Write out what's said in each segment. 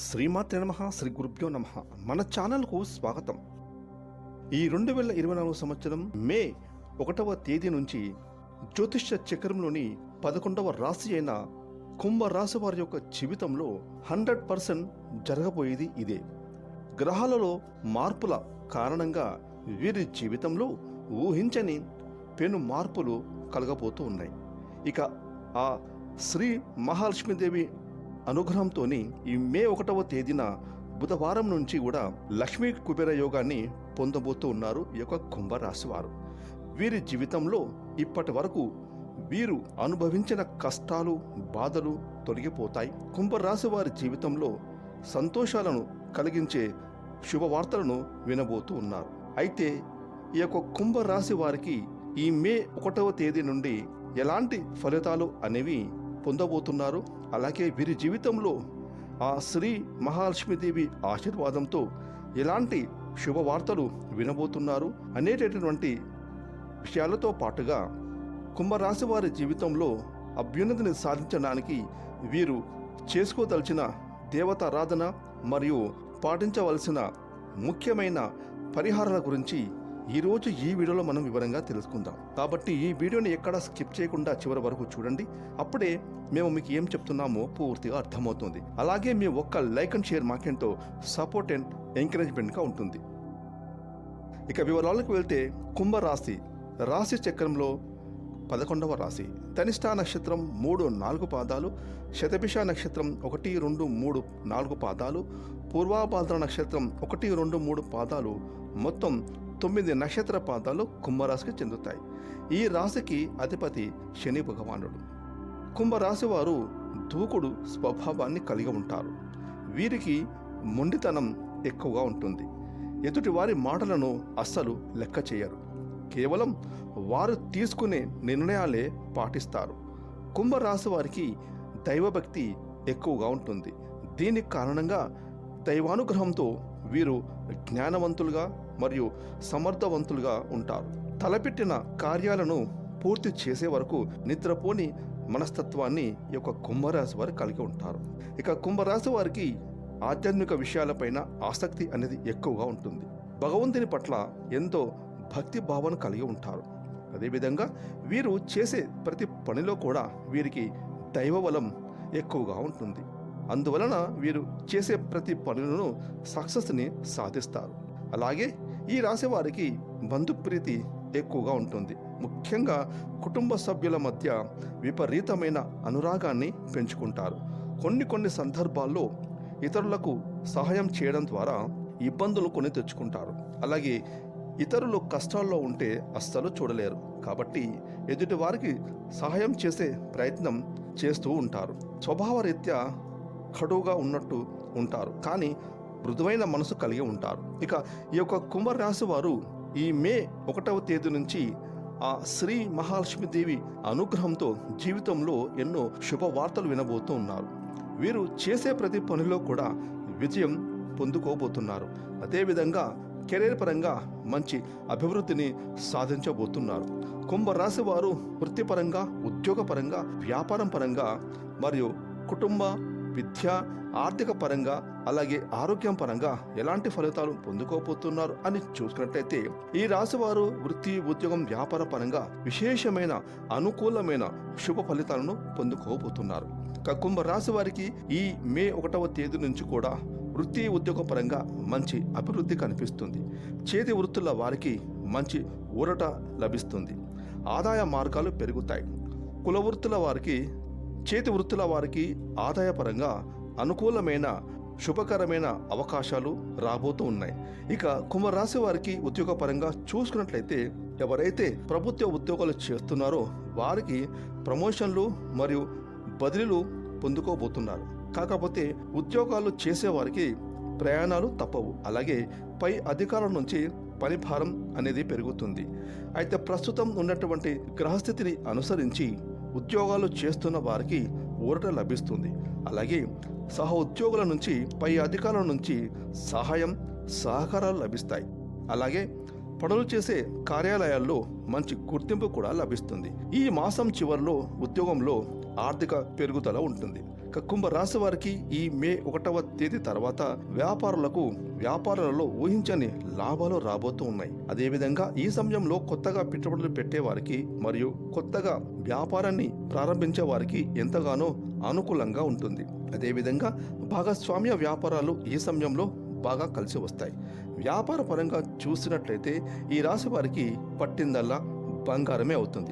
శ్రీమాత్రే నమ శ్రీ గురుభ్యో నమ. మన ఛానల్కు స్వాగతం. ఈ రెండు వేల ఇరవై నాలుగు సంవత్సరం మే ఒకటవ తేదీ నుంచి జ్యోతిష్య చక్రంలోని పదకొండవ రాశి అయిన కుంభరాశి వారి యొక్క జీవితంలో హండ్రెడ్ పర్సెంట్ జరగబోయేది ఇదే. గ్రహాలలో మార్పుల కారణంగా వీరి జీవితంలో ఊహించని పెను మార్పులు కలగబోతూ ఉన్నాయి. ఇక ఆ శ్రీ మహాలక్ష్మీదేవి అనుగ్రహంతోని ఈ మే ఒకటవ తేదీన బుధవారం నుంచి కూడా లక్ష్మీ కుబేర యోగాన్ని పొందబోతూ ఉన్నారు ఈ యొక్క కుంభరాశి వారు. వీరి జీవితంలో ఇప్పటి వరకు వీరు అనుభవించిన కష్టాలు బాధలు తొలగిపోతాయి. కుంభరాశి వారి జీవితంలో సంతోషాలను కలిగించే శుభవార్తలను వినబోతూ ఉన్నారు. అయితే ఈ యొక్క కుంభరాశి వారికి ఈ మే ఒకటవ తేదీ నుండి ఎలాంటి ఫలితాలు అనేవి పొందబోతున్నారు. అలాగే వీరి జీవితంలో ఆ శ్రీ మహాలక్ష్మీదేవి ఆశీర్వాదంతో ఎలాంటి శుభవార్తలు వినబోతున్నారు. అనేటటువంటి విషయాలతో పాటుగా కుంభరాశి వారి జీవితంలో అభ్యున్నతిని సాధించడానికి వీరు చేసుకోదలిచిన దేవతారాధన మరియు పాటించవలసిన ముఖ్యమైన పరిహారాల గురించి ఈరోజు ఈ వీడియోలో మనం వివరంగా తెలుసుకుందాం. కాబట్టి ఈ వీడియోని ఎక్కడ స్కిప్ చేయకుండా చివరి వరకు చూడండి. అప్పుడే మేము మీకు ఏం చెప్తున్నామో పూర్తిగా అర్థమవుతుంది. అలాగే మీ ఒక్క లైక్ అండ్ షేర్ మాకెంతో సపోర్ట్ అండ్ ఎంకరేజ్మెంట్గా ఉంటుంది. ఇక వివరాలకు వెళ్తే కుంభరాశి. రాశి చక్రంలో పదకొండవ రాశి. తనిష్టా నక్షత్రం మూడు నాలుగు పాదాలు శతభిష నక్షత్రం ఒకటి రెండు మూడు నాలుగు పాదాలు పూర్వాభాద్ర నక్షత్రం ఒకటి రెండు మూడు పాదాలు. మొత్తం తొమ్మిది నక్షత్ర ప్రాంతాలు కుంభరాశికి చెందుతాయి. ఈ రాశికి అధిపతి శని భగవానుడు. కుంభరాశి వారు దూకుడు స్వభావాన్ని కలిగి ఉంటారు. వీరికి మొండితనం ఎక్కువగా ఉంటుంది. ఎదుటి వారి మాటలను అస్సలు లెక్క చేయరు. కేవలం వారు తీసుకునే నిర్ణయాలే పాటిస్తారు. కుంభరాశి వారికి దైవభక్తి ఎక్కువగా ఉంటుంది. దీనికి కారణంగా దైవానుగ్రహంతో వీరు జ్ఞానవంతులుగా మరియు సమర్థవంతులుగా ఉంటారు. తలపెట్టిన కార్యాలను పూర్తి చేసే వరకు నిద్రపోని మనస్తత్వాన్ని ఈ యొక్క కుంభరాశి వారు కలిగి ఉంటారు. ఇక కుంభరాశి వారికి ఆధ్యాత్మిక విషయాలపైన ఆసక్తి అనేది ఎక్కువగా ఉంటుంది. భగవంతుని పట్ల ఎంతో భక్తి భావన కలిగి ఉంటారు. అదేవిధంగా వీరు చేసే ప్రతి పనిలో కూడా వీరికి దైవబలం ఎక్కువగా ఉంటుంది. అందువలన వీరు చేసే ప్రతి పనులను సక్సెస్ని సాధిస్తారు. అలాగే ఈ రాశివారికి బంధుప్రీతి ఎక్కువగా ఉంటుంది. ముఖ్యంగా కుటుంబ సభ్యుల మధ్య విపరీతమైన అనురాగాన్ని పెంచుకుంటారు. కొన్ని కొన్ని సందర్భాల్లో ఇతరులకు సహాయం చేయడం ద్వారా ఇబ్బందులు కొని తెచ్చుకుంటారు. అలాగే ఇతరులు కష్టాల్లో ఉంటే అస్సలు చూడలేరు. కాబట్టి ఎదుటి వారికి సహాయం చేసే ప్రయత్నం చేస్తూ ఉంటారు. స్వభావరీత్యా కడువుగా ఉన్నట్టు ఉంటారు. కానీ మృదువైన మనసు కలిగి ఉంటారు. ఇక ఈ యొక్క కుంభరాశి వారు ఈ మే ఒకటవ తేదీ నుంచి ఆ శ్రీ మహాలక్ష్మీదేవి అనుగ్రహంతో జీవితంలో ఎన్నో శుభవార్తలు వినబోతూ ఉన్నారు. వీరు చేసే ప్రతి పనిలో కూడా విజయం పొందుకోబోతున్నారు. అదేవిధంగా కెరీర్ పరంగా మంచి అభివృద్ధిని సాధించబోతున్నారు. కుంభరాశి వారు వృత్తిపరంగా ఉద్యోగపరంగా వ్యాపారం పరంగా మరియు కుటుంబ విద్య ఆర్థిక పరంగా అలాగే ఆరోగ్యం పరంగా ఎలాంటి ఫలితాలు పొందుకోబోతున్నారు అని చూసుకున్నట్లయితే ఈ రాశి వారు వృత్తి ఉద్యోగం వ్యాపార పరంగా విశేషమైన అనుకూలమైన శుభ ఫలితాలను పొందుకోబోతున్నారు. కుంభ రాశి వారికి ఈ మే ఒకటవ తేదీ నుంచి కూడా వృత్తి ఉద్యోగ పరంగా మంచి అభివృద్ధి కనిపిస్తుంది. చేతి వృత్తుల వారికి మంచి ఊరట లభిస్తుంది. ఆదాయ మార్గాలు పెరుగుతాయి. కుల వృత్తుల వారికి చేతి వృత్తుల వారికి ఆదాయపరంగా అనుకూలమైన శుభకరమైన అవకాశాలు రాబోతూ ఉన్నాయి. ఇక కుంభరాశి వారికి ఉద్యోగపరంగా చూసుకున్నట్లయితే ఎవరైతే ప్రభుత్వ ఉద్యోగాలు చేస్తున్నారో వారికి ప్రమోషన్లు మరియు బదిలీలు పొందుకోబోతున్నారు. కాకపోతే ఉద్యోగాలు చేసేవారికి ప్రయాణాలు తప్పవు. అలాగే పై అధికారుల నుంచి పని భారం అనేది పెరుగుతుంది. అయితే ప్రస్తుతం ఉన్నటువంటి గ్రహస్థితిని అనుసరించి ఉద్యోగాలు చేస్తున్న వారికి ఊరట లభిస్తుంది. అలాగే సహ ఉద్యోగుల నుంచి పై అధికారుల నుంచి సహాయం సహకారాలు లభిస్తాయి. అలాగే పనులు చేసే కార్యాలయాల్లో మంచి గుర్తింపు కూడా లభిస్తుంది. ఈ మాసం చివరిలో ఉద్యోగంలో ఆర్థిక పెరుగుదల ఉంటుంది. ఇక కుంభ రాశి వారికి ఈ మే ఒకటవ తేదీ తర్వాత వ్యాపారులకు వ్యాపారాలలో ఊహించని లాభాలు రాబోతూ ఉన్నాయి. అదేవిధంగా ఈ సమయంలో కొత్తగా పెట్టుబడులు పెట్టే వారికి మరియు కొత్తగా వ్యాపారాన్ని ప్రారంభించే వారికి ఎంతగానో అనుకూలంగా ఉంటుంది. అదేవిధంగా భాగస్వామ్య వ్యాపారాలు ఈ సమయంలో బాగా కలిసి వస్తాయి. వ్యాపార పరంగా చూసినట్లయితే ఈ రాశి వారికి పట్టిందల్లా బంగారమే అవుతుంది.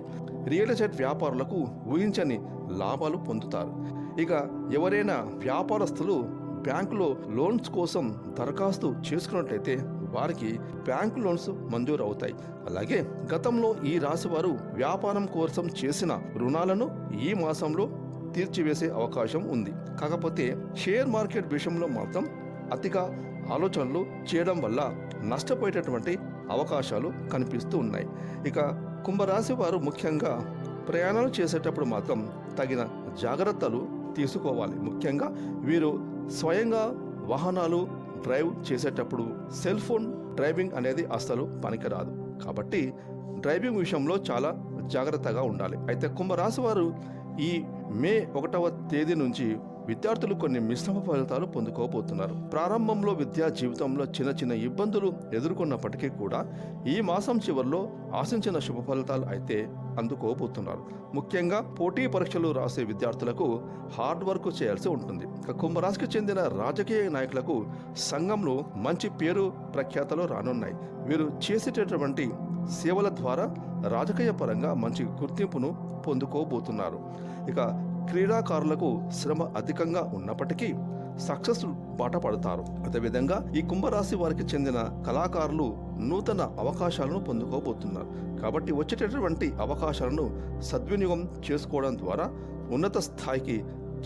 రియల్ ఎస్టేట్ వ్యాపారులకు ఊహించని లాభాలు పొందుతారు. ఇక ఎవరైనా వ్యాపారస్తులు బ్యాంకులో లోన్స్ కోసం దరఖాస్తు చేసుకున్నట్లయితే వారికి బ్యాంకు లోన్స్ మంజూరు అవుతాయి అలాగే గతంలో ఈ రాశివారు వ్యాపారం కోసం చేసిన రుణాలను ఈ మాసంలో తీర్చివేసే అవకాశం ఉంది. కాకపోతే షేర్ మార్కెట్ విషయంలో మాత్రం అతిగా ఆలోచనలు చేయడం వల్ల నష్టపోయేటటువంటి అవకాశాలు కనిపిస్తూ ఉన్నాయి. ఇక కుంభరాశి వారు ముఖ్యంగా ప్రయాణాలు చేసేటప్పుడు మాత్రం తగిన జాగ్రత్తలు తీసుకోవాలి. ముఖ్యంగా వీరు స్వయంగా వాహనాలు డ్రైవ్ చేసేటప్పుడు సెల్ ఫోన్ డ్రైవింగ్ అనేది అస్సలు పనికిరాదు. కాబట్టి డ్రైవింగ్ విషయంలో చాలా జాగ్రత్తగా ఉండాలి. అయితే కుంభరాశి వారు ఈ మే ఒకటవ తేదీ నుంచి విద్యార్థులు కొన్ని మిశ్రమ ఫలితాలు పొందుకోబోతున్నారు. ప్రారంభంలో విద్యా జీవితంలో చిన్న చిన్న ఇబ్బందులు ఎదుర్కొన్నప్పటికీ కూడా ఈ మాసం చివరిలో ఆశించిన శుభ ఫలితాలు అయితే అందుకోబోతున్నారు. ముఖ్యంగా పోటీ పరీక్షలు రాసే విద్యార్థులకు హార్డ్ వర్క్ చేయాల్సి ఉంటుంది. ఇక కుంభరాశికి చెందిన రాజకీయ నాయకులకు సంఘంలో మంచి పేరు ప్రఖ్యాతలు రానున్నాయి. వీరు చేసేటటువంటి సేవల ద్వారా రాజకీయ పరంగా మంచి గుర్తింపును పొందుకోబోతున్నారు. ఇక క్రీడాకారులకు శ్రమ అధికంగా ఉన్నప్పటికీ సక్సెస్ బాట పడతారు అదేవిధంగా ఈ కుంభరాశి వారికి చెందిన కళాకారులు నూతన అవకాశాలను పొందుకోబోతున్నారు. కాబట్టి వచ్చేటటువంటి అవకాశాలను సద్వినియోగం చేసుకోవడం ద్వారా ఉన్నత స్థాయికి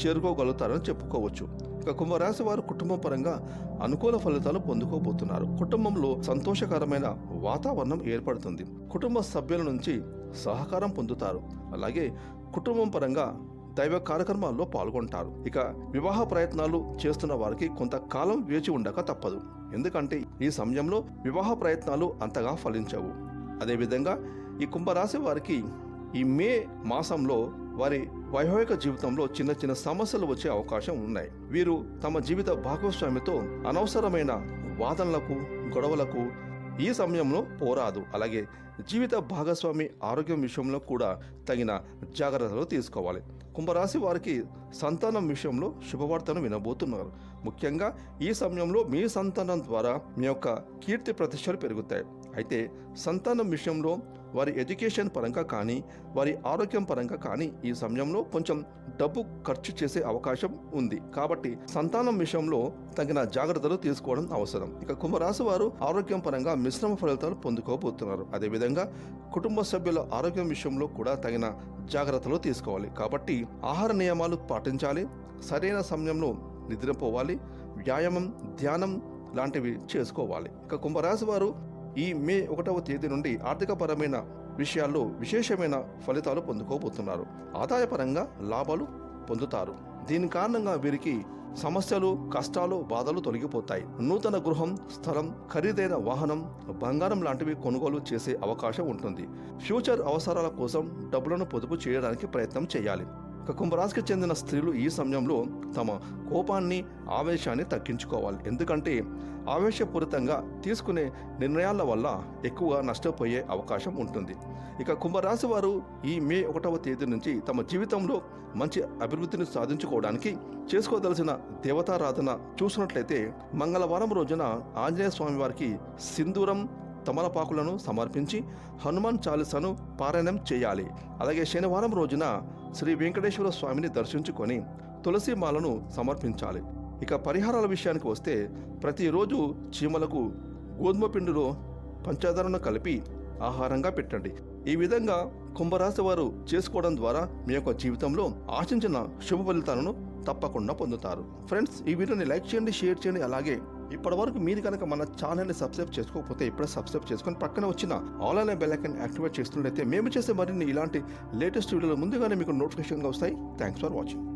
చేరుకోగలుగుతారని చెప్పుకోవచ్చు. ఇక కుంభరాశి వారు కుటుంబం పరంగా అనుకూల ఫలితాలు పొందుకోబోతున్నారు. కుటుంబంలో సంతోషకరమైన వాతావరణం ఏర్పడుతుంది. కుటుంబ సభ్యుల నుంచి సహకారం పొందుతారు. అలాగే కుటుంబం పరంగా దైవ కార్యక్రమాల్లో పాల్గొంటారు. ఇక వివాహ ప్రయత్నాలు చేస్తున్న వారికి కొంతకాలం వేచి ఉండక తప్పదు. ఎందుకంటే ఈ సమయంలో వివాహ ప్రయత్నాలు అంతగా ఫలించవు. అదేవిధంగా ఈ కుంభరాశి వారికి ఈ మే మాసంలో వారి వైవాహిక జీవితంలో చిన్న చిన్న సమస్యలు వచ్చే అవకాశం ఉన్నాయి. వీరు తమ జీవిత భాగస్వామితో అనవసరమైన వాదనలకు గొడవలకు ఈ సమయంలో పోరాదు. అలాగే జీవిత భాగస్వామి ఆరోగ్యం విషయంలో కూడా తగిన జాగ్రత్తలు తీసుకోవాలి. కుంభరాశి వారికి సంతానం విషయంలో శుభవార్తను వినబోతున్నారు. ముఖ్యంగా ఈ సమయంలో మీ సంతానం ద్వారా మీ యొక్క కీర్తి ప్రతిష్టలు పెరుగుతాయి. అయితే సంతానం విషయంలో వారి ఎడ్యుకేషన్ పరంగా కానీ వారి ఆరోగ్యం పరంగా కానీ ఈ సమయంలో కొంచెం డబ్బు ఖర్చు చేసే అవకాశం ఉంది. కాబట్టి సంతానం విషయంలో తగిన జాగ్రత్తలు తీసుకోవడం అవసరం. ఇక కుంభరాశి వారు ఆరోగ్యం పరంగా మిశ్రమ ఫలితాలు పొందుకోబోతున్నారు. అదేవిధంగా కుటుంబ సభ్యుల ఆరోగ్యం విషయంలో కూడా తగిన జాగ్రత్తలు తీసుకోవాలి. కాబట్టి ఆహార నియమాలు పాటించాలి. సరైన సమయంలో నిద్రపోవాలి. వ్యాయామం ధ్యానం లాంటివి చేసుకోవాలి. ఇక కుంభరాశి వారు ఈ మే ఒకటవ తేదీ నుండి ఆర్థికపరమైన విషయాల్లో విశేషమైన ఫలితాలు పొందుకోబోతున్నారు. ఆదాయపరంగా లాభాలు పొందుతారు. దీని కారణంగా వీరికి సమస్యలు కష్టాలు బాధలు తొలగిపోతాయి. నూతన గృహం స్థలం ఖరీదైన వాహనం బంగారం లాంటివి కొనుగోలు చేసే అవకాశం ఉంటుంది. ఫ్యూచర్ అవసరాల కోసం డబ్బులను పొదుపు చేయడానికి ప్రయత్నం చేయాలి. కుంభరాశికి చెందిన స్త్రీలు ఈ సమయంలో తమ కోపాన్ని ఆవేశాన్ని తగ్గించుకోవాలి. ఎందుకంటే ఆవేశపూరితంగా తీసుకునే నిర్ణయాల వల్ల ఎక్కువ నష్టపోయే అవకాశం ఉంటుంది. ఇక కుంభరాశి వారు ఈ మే ఒకటవ తేదీ నుంచి తమ జీవితంలో మంచి అభివృద్ధిని సాధించుకోవడానికి చేసుకోదలసిన దేవతారాధన చూసినట్లయితే మంగళవారం రోజున ఆంజనేయ స్వామి వారికి సింధూరం తమలపాకులను సమర్పించి హనుమాన్ చాలీసాను పారాయణం చేయాలి. అలాగే శనివారం రోజున శ్రీ వెంకటేశ్వర స్వామిని దర్శించుకొని తులసి మాలను సమర్పించాలి. ఇక పరిహారాల విషయానికి వస్తే ప్రతిరోజు చీమలకు గోధుమ పిండిలో పంచదారను కలిపి ఆహారంగా పెట్టండి. ఈ విధంగా కుంభరాశి వారు చేసుకోవడం ద్వారా మీ యొక్క జీవితంలో ఆశించిన శుభ ఫలితాలను తప్పకుండా పొందుతారు. ఫ్రెండ్స్ ఈ వీడియోని లైక్ చేయండి షేర్ చేయండి. అలాగే ఇప్పటివరకు మీరు కనుక మన ఛానల్ని సబ్స్క్రైబ్ చేసుకోకపోతే ఇప్పుడే సబ్స్క్రైబ్ చేసుకొని పక్కన వచ్చిన ఆల్ అనే బెల్ ఐకాన్ యాక్టివేట్ చేస్తున్నట్లయితే మేము చేసే మరిన్ని ఇలాంటి లేటెస్ట్ వీడియోలు ముందుగానే మీకు నోటిఫికేషన్గా వస్తాయి. Thanks for watching.